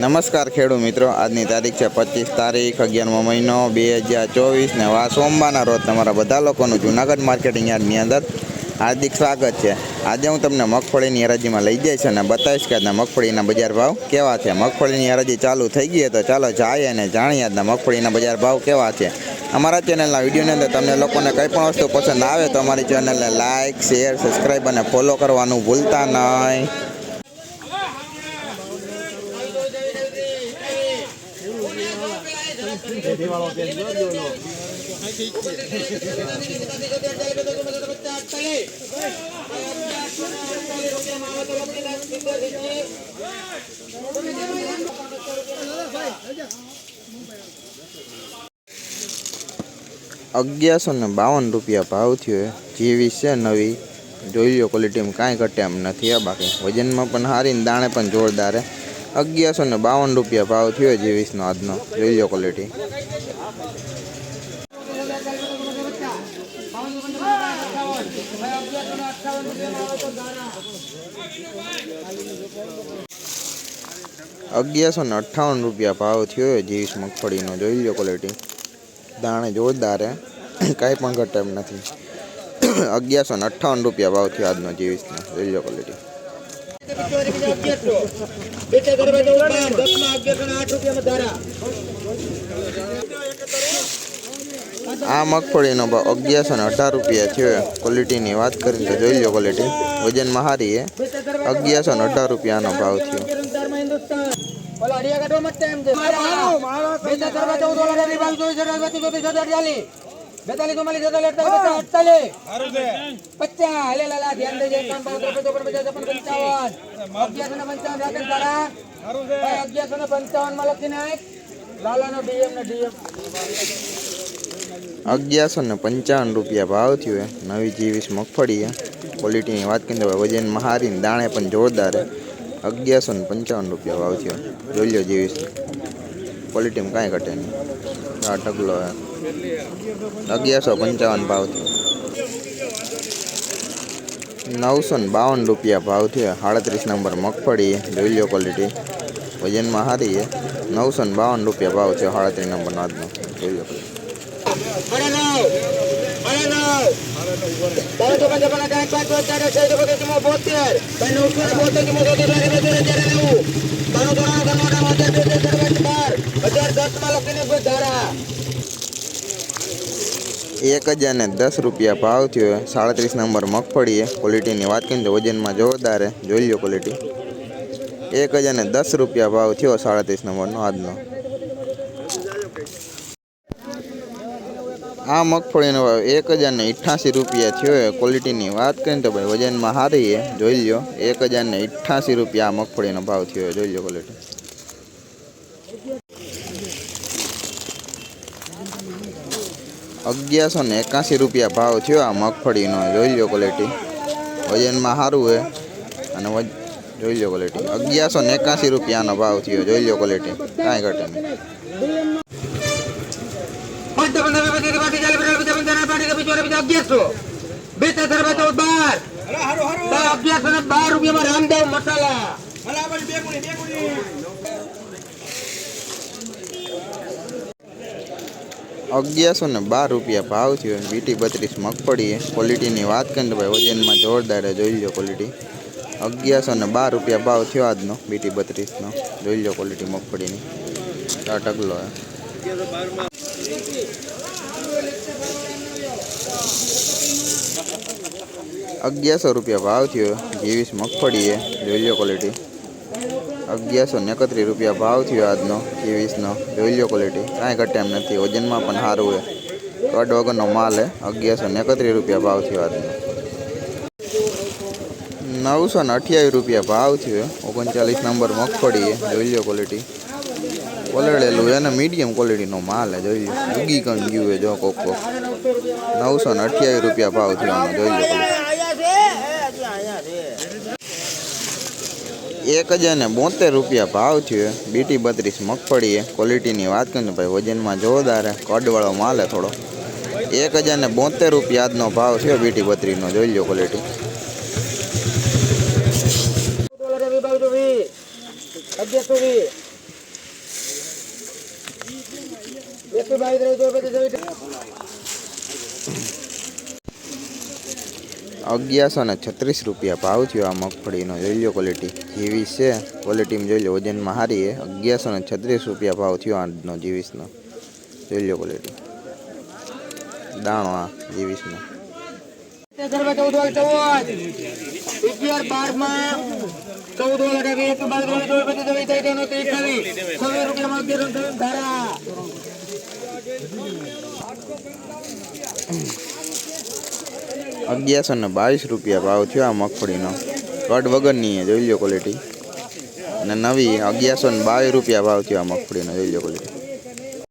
નમસ્કાર ખેડૂત મિત્રો, આજની તારીખ છે પચીસ તારીખ, અગિયારમો મહિનો, બે હજાર ચોવીસ ને વા સોમવારના રોજ તમારા બધા લોકોનું જુનાગઢ માર્કેટિંગ યાર્ડની અંદર હાર્દિક સ્વાગત છે. આજે હું તમને મગફળીની હરાજીમાં લઈ જઈશ અને બતાવીશ કે આજના મગફળીના બજાર ભાવ કેવા છે. મગફળીની હરાજી ચાલુ થઈ ગઈ તો ચાલો જાય અને જાણીએ આજના મગફળીના બજાર ભાવ કેવા છે. અમારા ચેનલના વિડીયોની અંદર તમને લોકોને કંઈ પણ વસ્તુ પસંદ આવે તો અમારી ચેનલને લાઇક શેર, સબસ્ક્રાઈબ અને ફોલો કરવાનું ભૂલતા નહીં. અગિયારસો ને બાવન રૂપિયા ભાવ થયો જેવી છે નવી. જોઈ લો ક્વોલિટીમાં કાંઈ ઘટે એમ નથી આ બાકી. વજનમાં પણ સારી ને દાણે પણ જોરદાર હે. અગિયારસો ને બાવન રૂપિયા ભાવ થયો જેવીસનો આજનો. જોઈ ક્વોલિટી અગિયારસો ને અઠ્ઠાવન રૂપિયા ભાવ થયો જીવીસ મગફળીનો. જોઈ લો ક્વોલિટી દાણે જોરદાર કાંઈ પણ ઘટ એમ નથી. અગિયારસો ને અઠ્ઠાવન રૂપિયા ભાવ થયો આજનો જીવીસનો. જોઈ લો ક્વોલિટી આ મગફળીનો ભાવ અગિયારસો ને અઢાર રૂપિયા થયો ક્વોલિટીની વાત કરીને તો જોઈ લો ક્વોલિટી વજનમાં સારી છે. અગિયારસો ને અઢાર રૂપિયાનો ભાવ થયો હિન્દુસ્તાનમાં હિન્દુસ્તાન ઓલા અડિયા કાઢવા માટે એમ છે. બેટા ગરબા ચૌદ ઓલા રવિ બાલ ચોવીસ અઢાર બત્રીસ ચોત્રીસ અઢાર ચાલીસ બેતાલીસ ચુમ્માલીસ અડતાલીસ અડતાલીસ અડતાલીસ પચાસ હલે લાલા ધ્યાન દેજે એકાવન બાવન ત્રેપન ચોપન પચાસ છપ્પન પંચાવન અગિયારસો ને પંચાવન રાખે તારા. ભાઈ અગિયારસો ને પંચાવનમાં લખી નાખ લાલા નો ડીએમ ને ડીએમ. અગિયારસો ને પંચાવન રૂપિયા ભાવ થયો છે નવી જીવીસ મગફળી છે ક્વોલિટીની વાત કરીએ તો વજનમાં સારી ને દાણે પણ જોરદાર છે અગિયારસો ને પંચાવન રૂપિયા ભાવ થયો. જોઈ લો જીવીસ. ક્વોલિટીમાં કાંઈ ઘટે નહીં. આ ઢગલો છે અગિયારસો પંચાવન ભાવ થયો નવસો ને બાવન રૂપિયા ભાવ થયો સાડત્રીસ નંબર મગફળી. જોઈ ક્વોલિટી. વજનમાં સારી છે. નવસો ને બાવન રૂપિયા ભાવ થયો સાડત્રીસ નંબરનો આજનો જોઈ લો ક્વોલિટી અરે નવ અરે નવ બાર ચોપન ચોપન અઢાર પાંચ પાંચ ચાર છ ચોપન ચોપન બોતેર ભાઈ નવસો ને બોતેર કે મોટો ચારે બે ચારે ચારે નવું બાણું ત્રણ ત્રણ હજાર બે બે ચાર પાંચ બાર હજાર દસમાં લખીને કોઈ ધારા એક હજાર ને દસ રૂપિયા ભાવ થયો. સાડત્રીસ નંબર મગફળી ક્વોલિટીની વાત કરીએ તો વજનમાં જોરદાર જોઈ લો ક્વોલિટી એક હજાર ને દસ રૂપિયા ભાવ થયો સાડત્રીસ નંબરનો આજનો. આ મગફળીનો ભાવ એક હજાર ને અઠ્ઠાસી રૂપિયા થયો હોય ક્વોલિટીની વાત કરીએ તો ભાઈ વજનમાં હારીએ જોઈ લો એક હજાર ને અઠ્ઠાસી રૂપિયા આ મગફળીનો ભાવ થયો જોઈ લો ક્વોલિટી અગિયારસો ને એકાસી રૂપિયા ભાવ થયો આ મગફળીનો. જોઈ લો ક્વોલિટી વજનમાં સારું છે અને જોઈ લો ક્વોલિટી અગિયારસો ને એકાસી રૂપિયાનો ભાવ થયો. જોઈ લો ક્વોલિટી કાંઈ ઘટે નહીં. બે ત્રણ બાર બાર અગિયારસો ને બાર રૂપિયામાં રામદેવ મસાલા. અગિયારસો ને બાર રૂપિયા ભાવ થયો બીટી બત્રીસ મગફળી ક્વોલિટીની વાત કરીએ તો ભાઈ વજનમાં જોરદાર જોઈ લો ક્વોલિટી. અગિયારસો ને બાર રૂપિયા ભાવ થયો આજનો બીટી બત્રીસનો. જોઈ લો ક્વોલિટી મગફળીની. આ ઢગલો અગિયારસો રૂપિયા ભાવ થયો, જેવીસ મગફળી જોઈ લો ક્વોલિટી. અગિયારસો ને એકત્રીસ રૂપિયા ભાવ થયો આજનો જેવીસનો જોઈ લો ક્વોલિટી કાંઈ ઘટે એમ નથી. વજનમાં પણ સારું છે કડ વગરનો માલ હે. અગિયારસો ને એકત્રીસ રૂપિયા ભાવ થયો આજનો. નવસો ને અઠ્યાવીસ રૂપિયા ભાવ થયો. ઓગણચાલીસ નંબર મગફળી છે જોઈ લો ક્વોલિટી પલળેલું અને મીડિયમ ક્વોલિટીનો માલ હે. જોઈ લો. ઉગી કણ ગયું છે જો કોક કોક. નવસો ને અઠ્યાવીસ રૂપિયા ભાવ થયો આનો જોઈ લો ક્વોલિટી એક હજાર ને બોતેર રૂપિયા ભાવ થયો. બીટી બત્રીસ મગફળી ક્વોલિટીની વાત કરું ભાઈ વજનમાં જોરદાર કડવાળો માલ હે થોડો. એક હજાર ને બોતેર રૂપિયા આજનો ભાવ થયો બીટી બત્રીસનો. જોઈ લો ક્વોલિટી. અગિયારસો ને છત્રીસ રૂપિયા ભાવ થયો આ મગફળીનો. જોઈ લો ક્વોલિટી જીવીસ છે. ક્વોલિટીમાં જોઈ લો, વજનમાં હારી એ અગિયારસો ને છત્રીસ રૂપિયા ભાવ થયો આજનો જીવીસનો. જોઈ લો ક્વોલિટી દાણો આ જીવીસનો. તેર અગિયારસો ને બાવીસ રૂપિયા ભાવ થયો આ મગફળીનો. કટ વગરની જોઈ લો ક્વોલિટી અને નવી અગિયારસો ને બાવીસ રૂપિયા ભાવ થયો આ મગફળીનો, જોઈ લો ક્વોલિટી